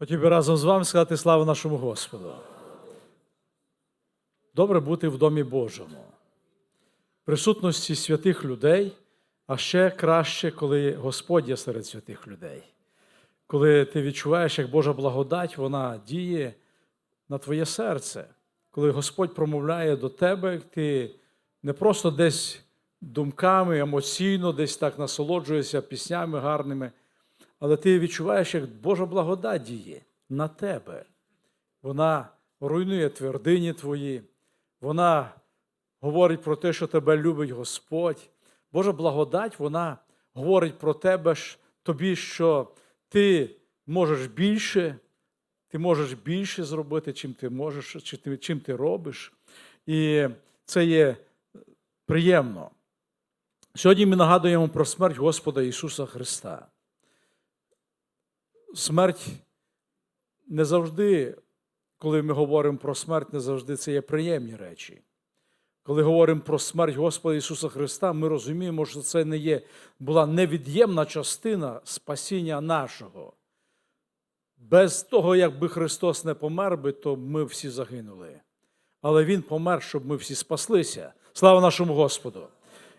Хотів би разом з вами сказати славу нашому Господу. Добре бути в домі Божому, присутності святих людей, а ще краще, коли Господь є серед святих людей. Коли ти відчуваєш, як Божа благодать, вона діє на твоє серце. Коли Господь промовляє до тебе, ти не просто десь думками, емоційно, десь так насолоджуєшся піснями гарними, але ти відчуваєш, як Божа благодать діє на тебе. Вона руйнує твердині твої, вона говорить про те, що тебе любить Господь. Божа благодать, вона говорить про тебе тобі, що ти можеш більше, ти можеш більше зробити, чим ти можеш, чим ти робиш. І це є приємно. Сьогодні ми нагадуємо про смерть Господа Ісуса Христа. Смерть не завжди, коли ми говоримо про смерть, не завжди це є приємні речі. Коли говоримо про смерть Господа Ісуса Христа, ми розуміємо, що це не є, була невід'ємна частина спасіння нашого. Без того, якби Христос не помер би, то ми всі загинули. Але Він помер, щоб ми всі спаслися. Слава нашому Господу!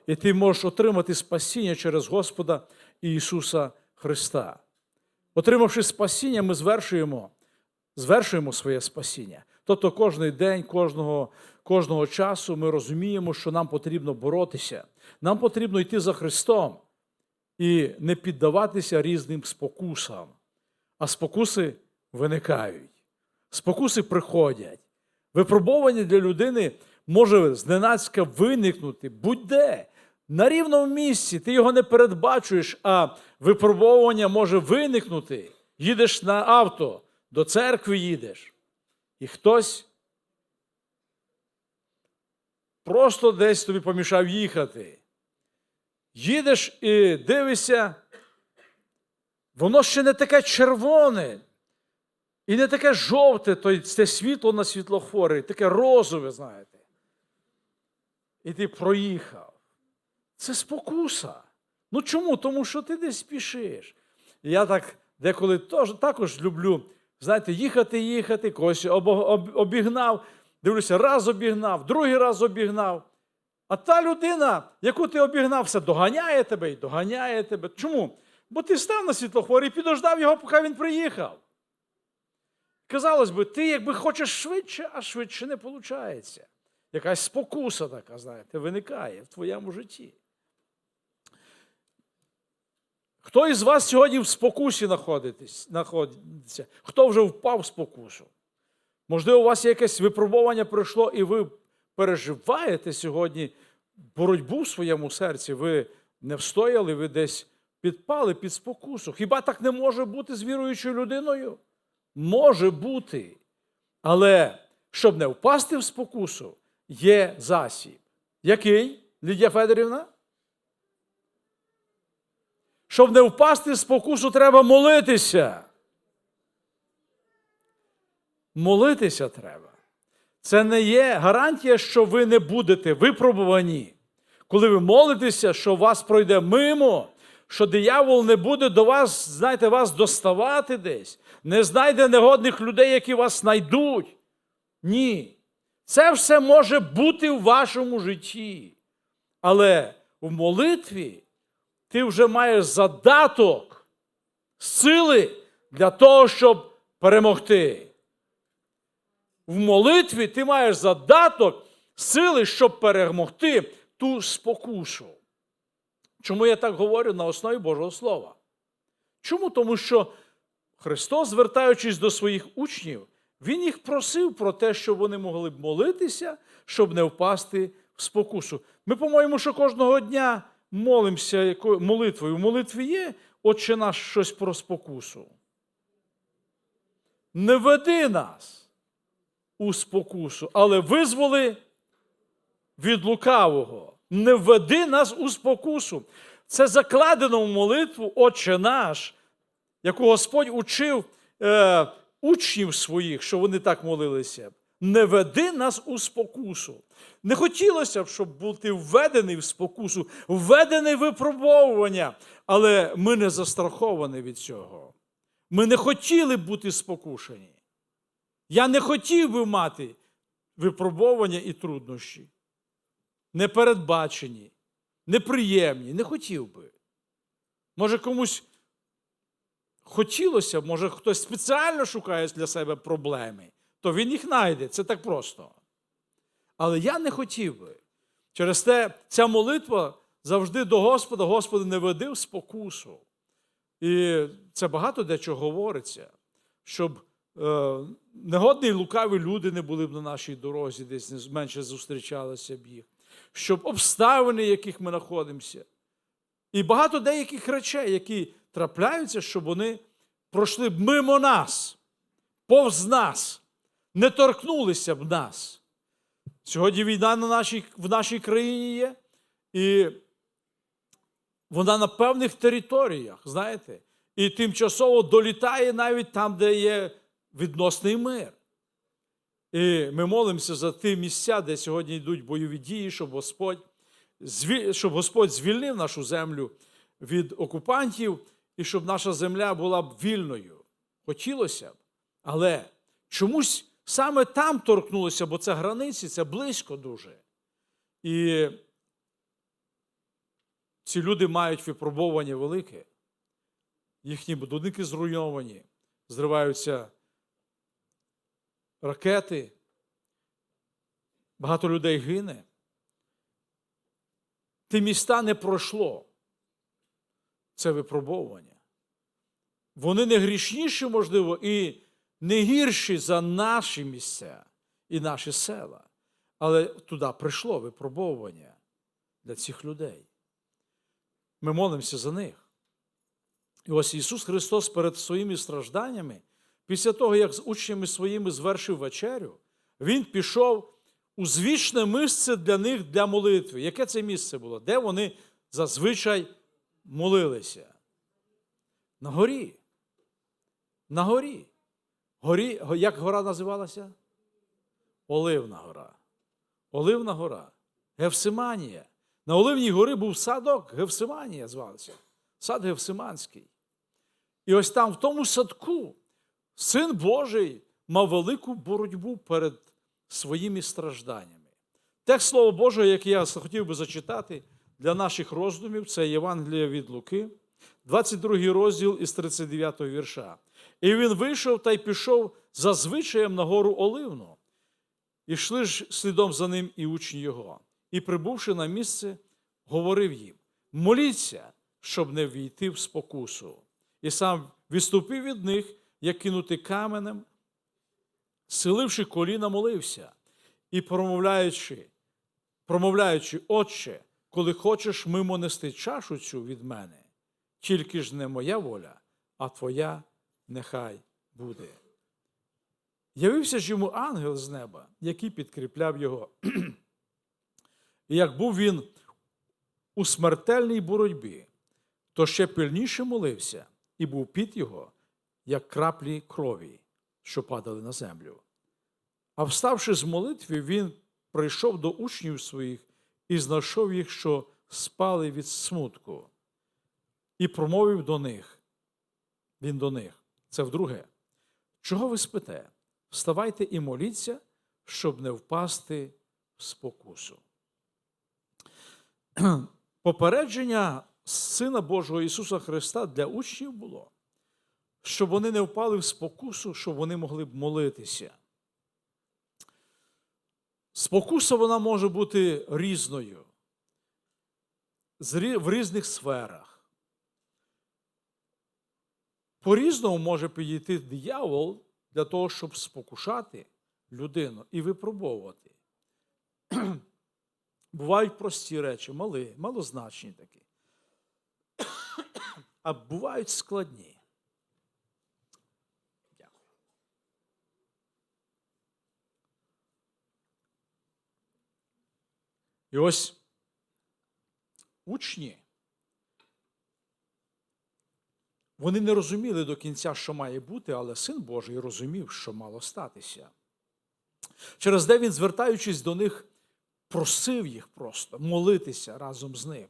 І ти можеш отримати спасіння через Господа Ісуса Христа. Отримавши спасіння, ми звершуємо, звершуємо своє спасіння. Тобто кожен день, кожного, кожного часу ми розуміємо, що нам потрібно боротися. Нам потрібно йти за Христом і не піддаватися різним спокусам. А спокуси виникають, спокуси приходять. Випробування для людини може зненацька виникнути будь-де, на рівному місці. Ти його не передбачуєш, а випробування може виникнути. Їдеш на авто, до церкви їдеш, і хтось просто десь тобі помішав їхати. Їдеш і дивишся, воно ще не таке червоне, і не таке жовте, то це світло на світлофорі, таке розове, знаєте. І ти проїхав. Це спокуса. Ну чому? Тому що ти десь спішиш. Я так деколи тож, також люблю, знаєте, їхати, їхати, когось обігнав, дивлюся, раз обігнав, другий раз обігнав. А та людина, яку ти обігнав, все доганяє тебе і доганяє тебе. Чому? Бо ти став на світлофорі і підождав його, поки він приїхав. Казалось би, ти якби хочеш швидше, а швидше не виходить. Якась спокуса така, знаєте, виникає в твоєму житті. Хто із вас сьогодні в спокусі знаходиться? Хто вже впав в спокусу? Можливо, у вас якесь випробування пройшло, і ви переживаєте сьогодні боротьбу в своєму серці. Ви не встояли, ви десь підпали під спокусу. Хіба так не може бути з віруючою людиною? Може бути. Але щоб не впасти в спокусу, є засіб. Який, Лідія Федорівна? Щоб не впасти в спокусу, треба молитися. Молитися треба. Це не є гарантія, що ви не будете випробувані. Коли ви молитеся, що вас пройде мимо, що диявол не буде до вас, знаєте, вас доставати десь, не знайде негодних людей, які вас знайдуть. Ні. Це все може бути в вашому житті. Але в молитві ти вже маєш задаток сили для того, щоб перемогти. В молитві ти маєш задаток сили, щоб перемогти ту спокусу. Чому я так говорю на основі Божого Слова? Чому? Тому що Христос, звертаючись до своїх учнів, Він їх просив про те, щоб вони могли б молитися, щоб не впасти в спокусу. Ми, по-моєму, що кожного дня молимося молитвою. В молитві є, Отче наш щось про спокусу. Не веди нас у спокусу, але визволи від лукавого. Не введи нас у спокусу. Це закладено в молитву Отче наш, яку Господь учив е, учнів своїх, що вони так молилися. Не веди нас у спокусу. Не хотілося б, щоб бути введений в спокусу, введений в випробовування, але ми не застраховані від цього. Ми не хотіли бути спокушені. Я не хотів би мати випробування і труднощі. Непередбачені, неприємні. Не хотів би. Може, комусь хотілося, може, хтось спеціально шукає для себе проблеми, то він їх знайде. Це так просто. Але я не хотів би. Через те ця молитва завжди до Господа, Господи, не веди в спокусу. І це багато де чого говориться, щоб е, негодні і лукаві люди не були б на нашій дорозі, десь менше зустрічалися б їх, щоб обставини, в яких ми знаходимося, і багато деяких речей, які трапляються, щоб вони пройшли б мимо нас, повз нас, не торкнулися б нас. Сьогодні війна на нашій, в нашій країні є, і вона на певних територіях, знаєте, і тимчасово долітає навіть там, де є відносний мир. І ми молимося за ті місця, де сьогодні йдуть бойові дії, щоб Господь, щоб Господь звільнив нашу землю від окупантів і щоб наша земля була б вільною. Хотілося б. Але чомусь саме там торкнулося, бо це границі, це близько дуже. І ці люди мають випробування велике. Їхні будинки зруйновані, зриваються ракети, багато людей гине. Ті міста не пройшло. Це випробовування. Вони не грішніші, можливо, і не гірші за наші місця і наші села. Але туди прийшло випробовування для цих людей. Ми молимося за них. І ось Ісус Христос перед своїми стражданнями, після того, як з учнями своїми звершив вечерю, Він пішов у звічне місце для них для молитви. Яке це місце було? Де вони зазвичай молилися? На горі. На горі. Горі. Як гора називалася? Оливна гора. Оливна гора. Гевсиманія. На Оливній горі був садок, Гевсиманія звався. Сад Гевсиманський. І ось там, в тому садку, син Божий мав велику боротьбу перед своїми стражданнями. Текст Слово Боже, яке я хотів би зачитати для наших роздумів, це Євангеліє від Луки, 22 розділ із 39 вірша. І він вийшов та й пішов за звичаєм на гору Оливну. І йшли ж слідом за ним і учні його. І, прибувши на місце, говорив їм: моліться, щоб не війти в спокусу. І сам відступив від них, як кинути каменем, силивши коліна, молився, і промовляючи, промовляючи, Отче, коли хочеш мимо нести чашу цю від мене, тільки ж не моя воля, а твоя нехай буде. Явився ж йому ангел з неба, який підкріпляв його. І як був він у смертельній боротьбі, то ще пильніше молився, і був під його, як краплі крові, що падали на землю. А вставши з молитви, він прийшов до учнів своїх і знайшов їх, що спали від смутку, і промовив до них. Він до них. Це вдруге. Чого ви спите? Вставайте і моліться, щоб не впасти в спокусу. Попередження Сина Божого Ісуса Христа для учнів було, щоб вони не впали в спокусу, щоб вони могли б молитися. Спокуса вона може бути різною, в різних сферах. По-різному може підійти диявол для того, щоб спокушати людину і випробовувати. Бувають прості речі, мали, малозначні такі. А бувають складні. Дякую. І ось учні. Вони не розуміли до кінця, що має бути, але син Божий розумів, що мало статися. Через де він, звертаючись до них, просив їх просто молитися разом з ним,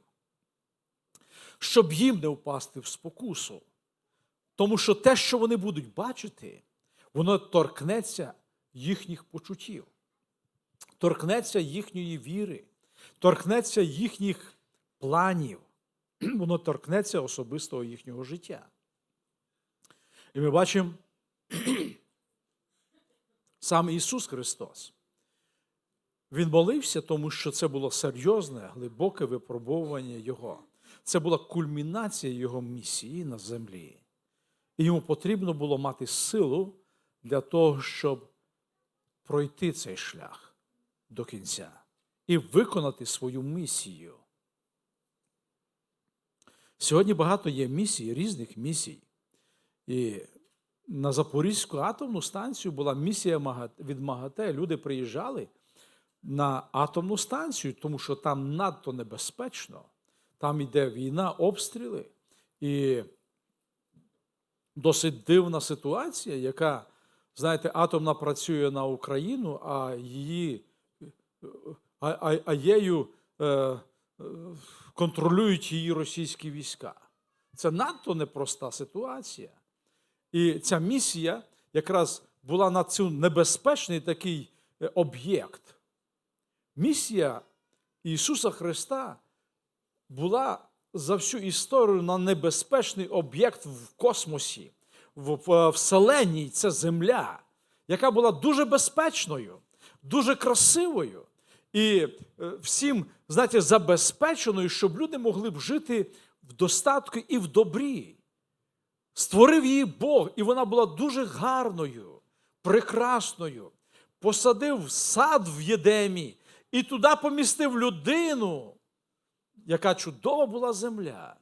щоб їм не впасти в спокусу. Тому що те, що вони будуть бачити, воно торкнеться їхніх почуттів, торкнеться їхньої віри, торкнеться їхніх планів, воно торкнеться особистого їхнього життя. І ми бачимо сам Ісус Христос. Він молився, тому що це було серйозне, глибоке випробовування Його. Це була кульмінація Його місії на землі. І йому потрібно було мати силу для того, щоб пройти цей шлях до кінця і виконати свою місію. Сьогодні багато є місій, різних місій. І на Запорізьку атомну станцію була місія від МАГАТЕ. Люди приїжджали на атомну станцію, тому що там надто небезпечно. Там йде війна, обстріли. І досить дивна ситуація, яка, знаєте, атомна працює на Україну, а її а, а, а єю е, контролюють її російські війська. Це надто непроста ситуація. І ця місія якраз була на цю небезпечний такий е, об'єкт. Місія Ісуса Христа була за всю історію на небезпечний об'єкт в космосі, в в Вселенній це земля, яка була дуже безпечною, дуже красивою і е, всім, знаєте, забезпеченою, щоб люди могли б жити в достатку і в добрі. Створив її Бог, і вона була дуже гарною, прекрасною. Посадив сад в Єдемі і туди помістив людину, яка чудова була земля.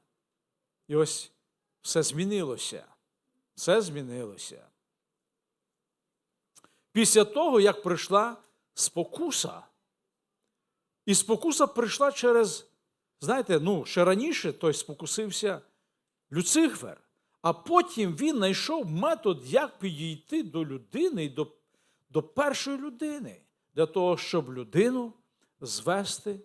І ось все змінилося. Все змінилося. Після того, як прийшла спокуса, і спокуса прийшла через, знаєте, ну, ще раніше той спокусився Люцифер, а потім він знайшов метод, як підійти до людини і до, до першої людини, для того, щоб людину звести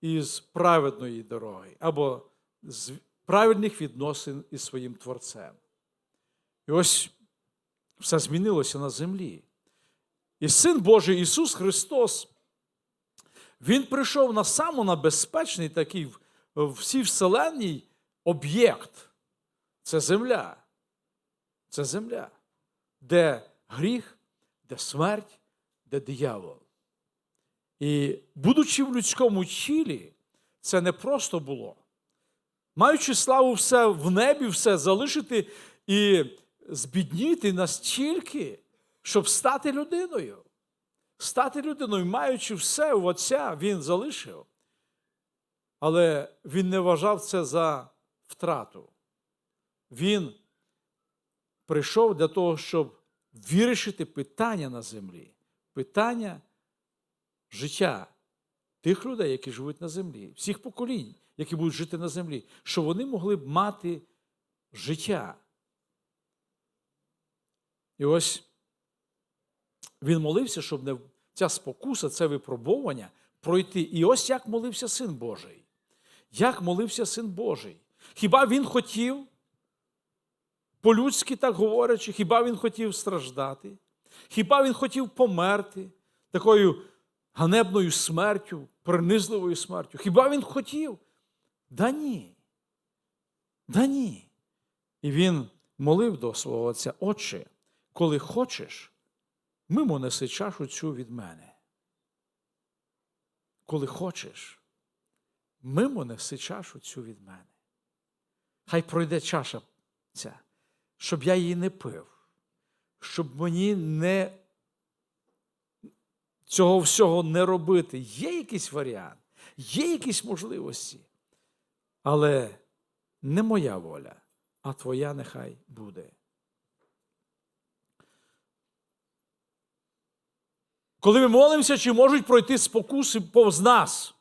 із праведної дороги або з правильних відносин із своїм Творцем. І ось все змінилося на землі. І Син Божий Ісус Христос, Він прийшов на самонебезпечний такий в всій вселенній об'єкт. Це земля. Це земля, де гріх, де смерть, де диявол. І будучи в людському тілі, це не просто було. Маючи славу все в небі, все залишити і збідніти настільки, щоб стати людиною. Стати людиною, маючи все у Отця, він залишив. Але він не вважав це за втрату. Він прийшов для того, щоб вирішити питання на землі, питання життя тих людей, які живуть на землі, всіх поколінь, які будуть жити на землі, щоб вони могли б мати життя. І ось він молився, щоб не ця спокуса, це випробування пройти. І ось як молився Син Божий. Як молився Син Божий? Хіба він хотів, по-людськи так говорячи, хіба він хотів страждати? Хіба він хотів померти такою ганебною смертю, принизливою смертю? Хіба він хотів? Да ні. Да ні. І він молив до свого отця, Отче, коли хочеш, мимо неси чашу цю від мене. Коли хочеш, мимо неси чашу цю від мене. Хай пройде чаша ця, щоб я її не пив, щоб мені не цього всього не робити. Є якийсь варіант, є якісь можливості. Але не моя воля, а твоя нехай буде. Коли ми молимося, чи можуть пройти спокуси повз нас?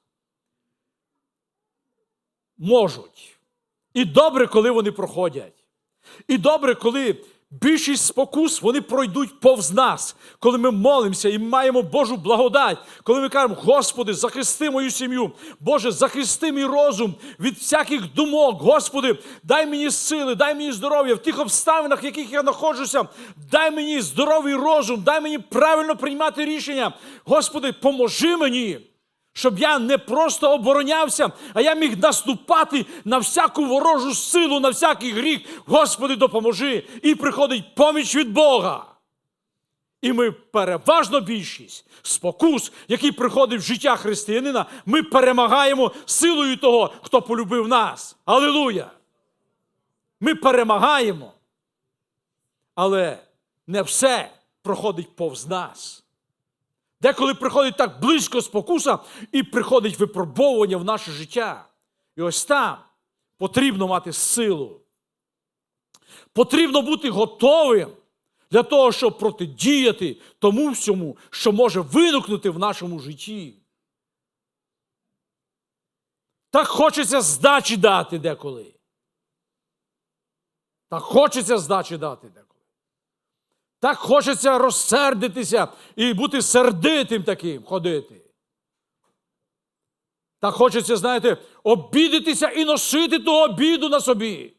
Можуть. І добре, коли вони проходять. І добре, коли більшість спокус вони пройдуть повз нас, коли ми молимося і маємо Божу благодать, коли ми кажемо, Господи, захисти мою сім'ю, Боже, захисти мій розум від всяких думок, Господи, дай мені сили, дай мені здоров'я в тих обставинах, в яких я знаходжуся, дай мені здоровий розум, дай мені правильно приймати рішення. Господи, поможи мені. Щоб я не просто оборонявся, а я міг наступати на всяку ворожу силу, на всякий гріх. Господи, допоможи. І приходить поміч від Бога. І ми переважно більшість спокус, який приходить в життя християнина, ми перемагаємо силою того, хто полюбив нас. Алілуя! Ми перемагаємо. Але не все проходить повз нас. Деколи приходить так близько спокуса і приходить випробовування в наше життя. І ось там потрібно мати силу. Потрібно бути готовим для того, щоб протидіяти тому всьому, що може виникнути в нашому житті. Так хочеться здачі дати деколи. Так хочеться здачі дати деколи. Так хочеться розсердитися і бути сердитим таким ходити. Так хочеться, знаєте, обідитися і носити ту обіду на собі.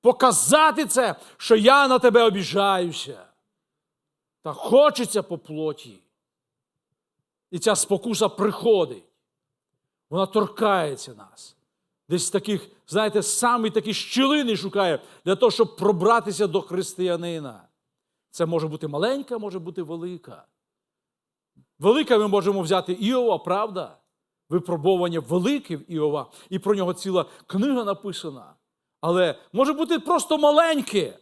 Показати це, що я на тебе обіжаюся. Так хочеться по плоті. І ця спокуса приходить. Вона торкається нас. Десь таких, знаєте, самі такі щілини шукає для того, щоб пробратися до християнина. Це може бути маленька, може бути велика. Велика ми можемо взяти Іова, правда? Випробовування велике в Іова, і про нього ціла книга написана. Але може бути просто маленьке.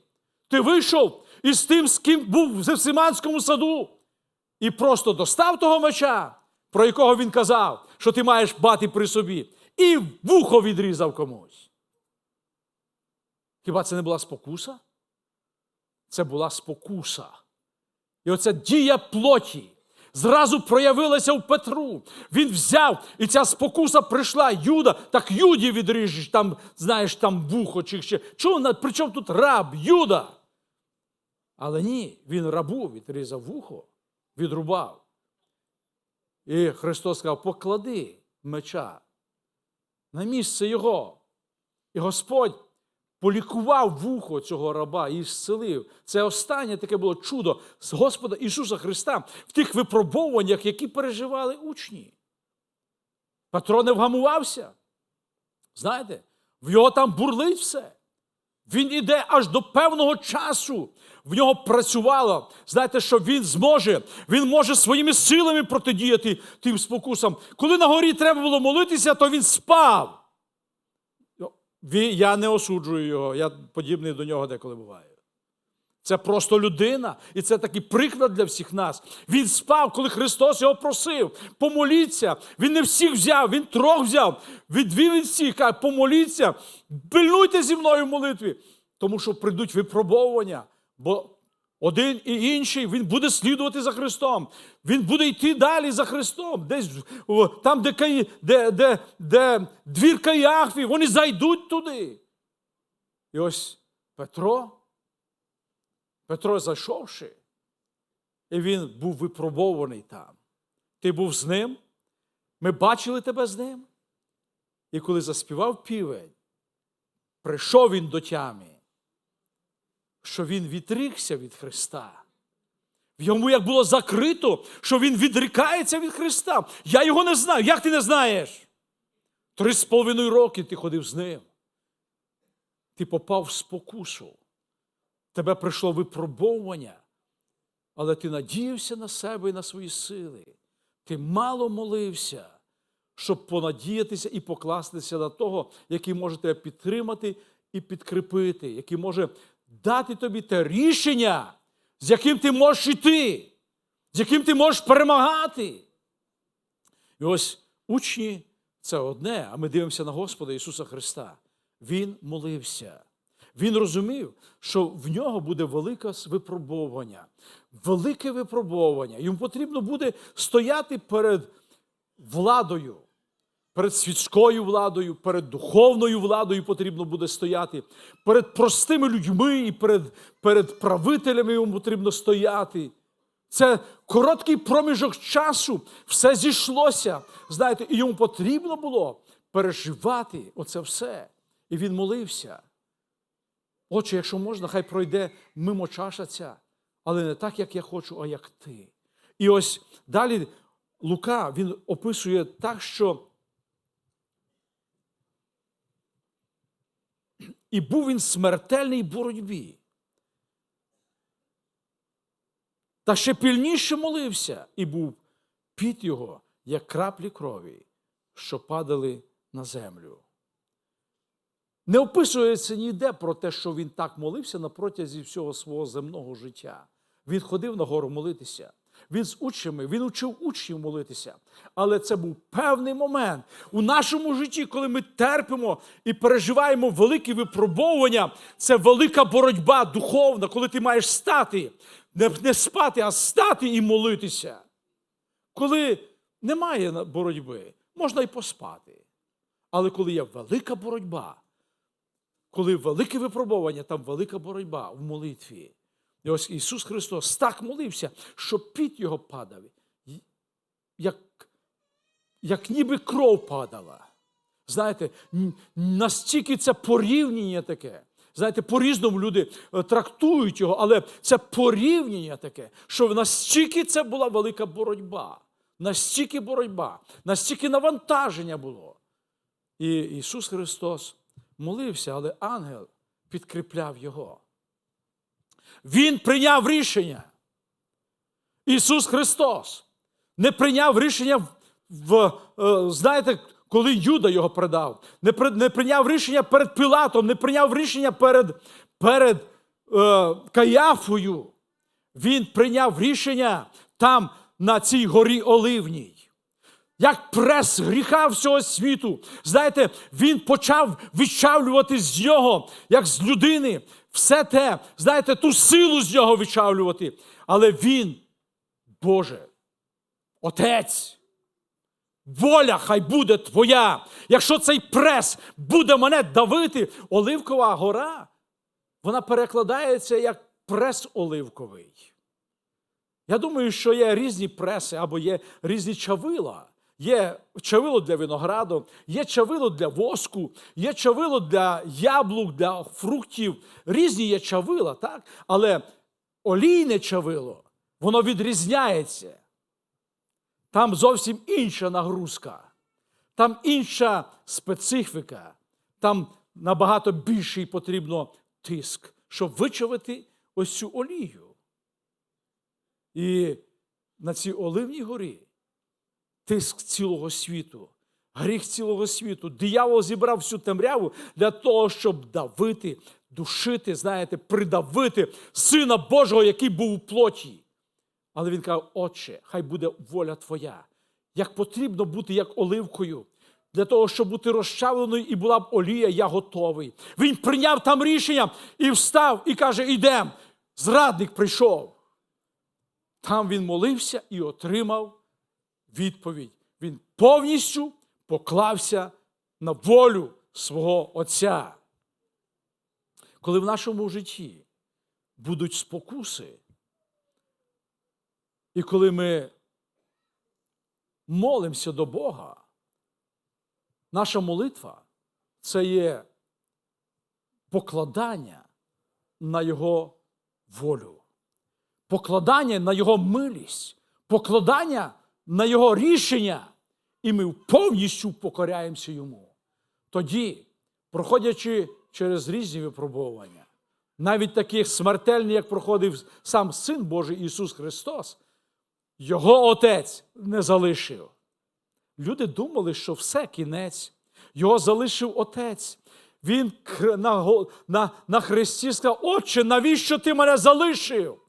Ти вийшов із тим, з ким був в Зевсиманському саду, і просто достав того меча, про якого він казав, що ти маєш бати при собі, і вухо відрізав комусь. Хіба це не була спокуса? Це була спокуса. І оця дія плоті зразу проявилася в Петру. Він взяв, і ця спокуса прийшла. Юда, так Юді відріжеш, там, знаєш, там вухо чи ще. Чому, при чому тут раб, Юда? Але ні, він рабу відрізав вухо, відрубав. І Христос сказав: поклади меча на місце його. І Господь полікував вухо цього раба і зцелив. Це останнє таке було чудо з Господа Ісуса Христа в тих випробовуваннях, які переживали учні. Петро не вгамувався. Знаєте, в його там бурлить все. Він іде аж до певного часу. В нього працювало. Знаєте, що він зможе, він може своїми силами протидіяти тим спокусам. Коли на горі треба було молитися, то він спав. Я не осуджую його, я подібний до нього деколи буваю. Це просто людина, і це такий приклад для всіх нас. Він спав, коли Христос його просив. Помоліться. Він не всіх взяв, він трьох взяв. Відвів від всіх, каже, помоліться, пильнуйте зі мною в молитві, тому що прийдуть випробовування. Бо один і інший, він буде слідувати за Христом. Він буде йти далі за Христом. Десь там, де де, де, де двір Каяхві, вони зайдуть туди. І ось Петро, Петро зайшовши, і він був випробований там. Ти був з ним, ми бачили тебе з ним. І коли заспівав півень, прийшов він до тями що він відрікся від Христа. В йому як було закрито, що він відрікається від Христа. Я його не знаю. Як ти не знаєш? Три з половиною роки ти ходив з ним. Ти попав в спокусу. Тебе прийшло випробовування, але ти надіявся на себе і на свої сили. Ти мало молився, щоб понадіятися і покластися на того, який може тебе підтримати і підкріпити, який може дати тобі те рішення, з яким ти можеш йти, з яким ти можеш перемагати. І ось учні це одне, а ми дивимося на Господа Ісуса Христа. Він молився. Він розумів, що в нього буде велике випробовування, велике випробовування. Йому потрібно буде стояти перед владою, Перед світською владою, перед духовною владою потрібно буде стояти, перед простими людьми і перед, перед правителями йому потрібно стояти. Це короткий проміжок часу, все зійшлося. Знаєте, і йому потрібно було переживати оце все. І він молився. Отче, якщо можна, хай пройде мимо чаша ця, але не так, як я хочу, а як ти. І ось далі Лука він описує так, що і був він в смертельній боротьбі. Та ще пільніше молився, і був під його, як краплі крові, що падали на землю. Не описується ніде про те, що він так молився на протязі всього свого земного життя. Він ходив на гору молитися. Він з учнями, він учив учнів молитися. Але це був певний момент у нашому житті, коли ми терпимо і переживаємо великі випробовування. Це велика боротьба духовна, коли ти маєш стати, не, спати, а стати і молитися. Коли немає боротьби, можна й поспати. Але коли є велика боротьба, коли велике випробування, там велика боротьба в молитві. І ось Ісус Христос так молився, що під його падав, як, як ніби кров падала. Знаєте, настільки це порівняння таке. Знаєте, по-різному люди е, трактують його, але це порівняння таке, що настільки це була велика боротьба, настільки боротьба, настільки навантаження було. І Ісус Христос молився, але ангел підкріпляв його. Він прийняв рішення. Ісус Христос не прийняв рішення в, е, знаєте, коли Юда його предав, не, при- не прийняв рішення перед Пілатом, не прийняв рішення перед, перед е, Каяфою. Він прийняв рішення там, на цій горі Оливній. Як прес гріха всього світу. Знаєте, він почав відчавлювати з нього, як з людини, все те, знаєте, ту силу з нього відчавлювати. Але він, Боже, Отець, воля хай буде твоя. Якщо цей прес буде мене давити, Оливкова гора, вона перекладається як прес оливковий. Я думаю, що є різні преси або є різні чавила. Є чавило для винограду, є чавило для воску, є чавило для яблук, для фруктів. Різні є чавила, так? Але олійне чавило, воно відрізняється. Там зовсім інша нагрузка, там інша специфіка, там набагато більший потрібно тиск, щоб вичавити ось цю олію. І на цій Оливній горі тиск цілого світу, гріх цілого світу. Диявол зібрав всю темряву для того, щоб давити, душити, знаєте, придавити Сина Божого, який був у плоті. Але він каже, Отче, хай буде воля Твоя. Як потрібно бути як оливкою, для того, щоб бути розчавленою і була б олія, я готовий. Він прийняв там рішення і встав, і каже: Ідем. Зрадник прийшов. Там він молився і отримав відповідь. Він повністю поклався на волю свого Отця. Коли в нашому житті будуть спокуси, і коли ми молимося до Бога, наша молитва це є покладання на Його волю, покладання на Його милість, покладання на Його рішення, і ми повністю покоряємося Йому. Тоді, проходячи через різні випробування, навіть таких смертельні, як проходив сам Син Божий Ісус Христос, його отець не залишив. Люди думали, що все кінець. Його залишив отець. Він на, на, на хресті сказав: Отче, навіщо ти мене залишив?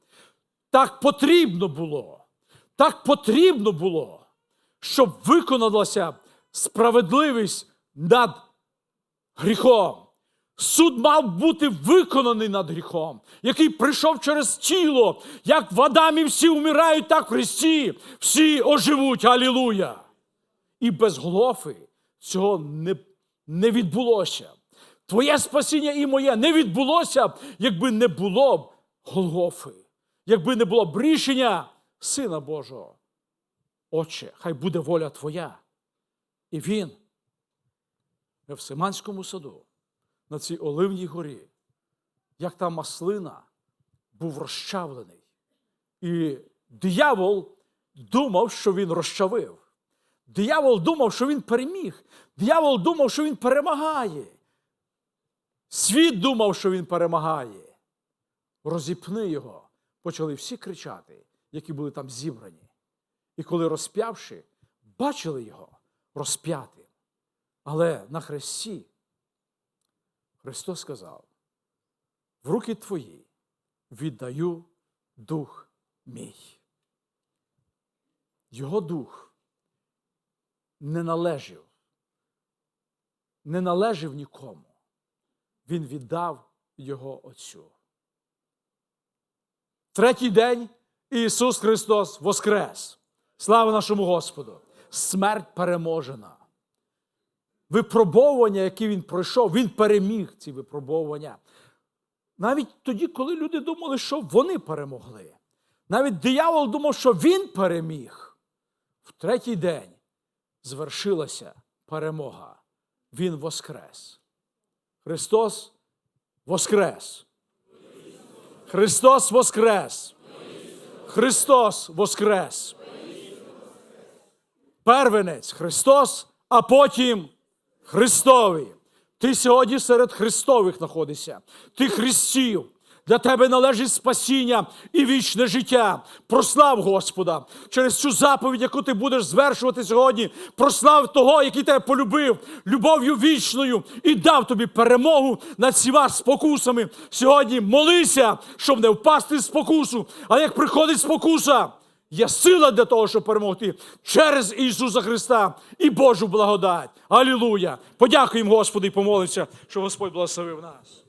Так потрібно було. Так потрібно було, щоб виконалася справедливість над гріхом. Суд мав бути виконаний над гріхом, який прийшов через тіло. Як в Адамі всі вмирають, так в Христі всі оживуть. Алілуя! І безголофий цього не, не відбулося. Твоє спасіння і моє не відбулося, якби не було б Голгофи, якби не було б рішення Сина Божого. Отче, хай буде воля Твоя. І він в Евсиманському саду, на цій Оливній горі, як та маслина, був розчавлений. І диявол думав, що він розчавив. Диявол думав, що він переміг. Диявол думав, що він перемагає. Світ думав, що він перемагає. Розіпни його. Почали всі кричати, які були там зібрані. І коли розп'явши, бачили його розп'ятим. Але на хресті Христос сказав: в руки твої віддаю дух мій. Його дух не належав, не належав нікому. Він віддав його Отцю. Третій день Ісус Христос воскрес. Слава нашому Господу! Смерть переможена. Випробовування, які він пройшов, він переміг ці випробовування. Навіть тоді, коли люди думали, що вони перемогли. Навіть диявол думав, що він переміг. В третій день звершилася перемога. Він воскрес. Христос воскрес. Христос воскрес. Христос воскрес. Первенець Христос, а потім Христові. Ти сьогодні серед Христових знаходишся. Ти Христів. Для тебе належить спасіння і вічне життя. Прослав Господа через цю заповідь, яку ти будеш звершувати сьогодні. Прослав того, який тебе полюбив любов'ю вічною і дав тобі перемогу над всіма спокусами. Сьогодні молися, щоб не впасти в спокусу. А як приходить спокуса, є сила для того, щоб перемогти через Ісуса Христа і Божу благодать. Алілуя! Подякуємо Господу і помолимося, що Господь благословив нас.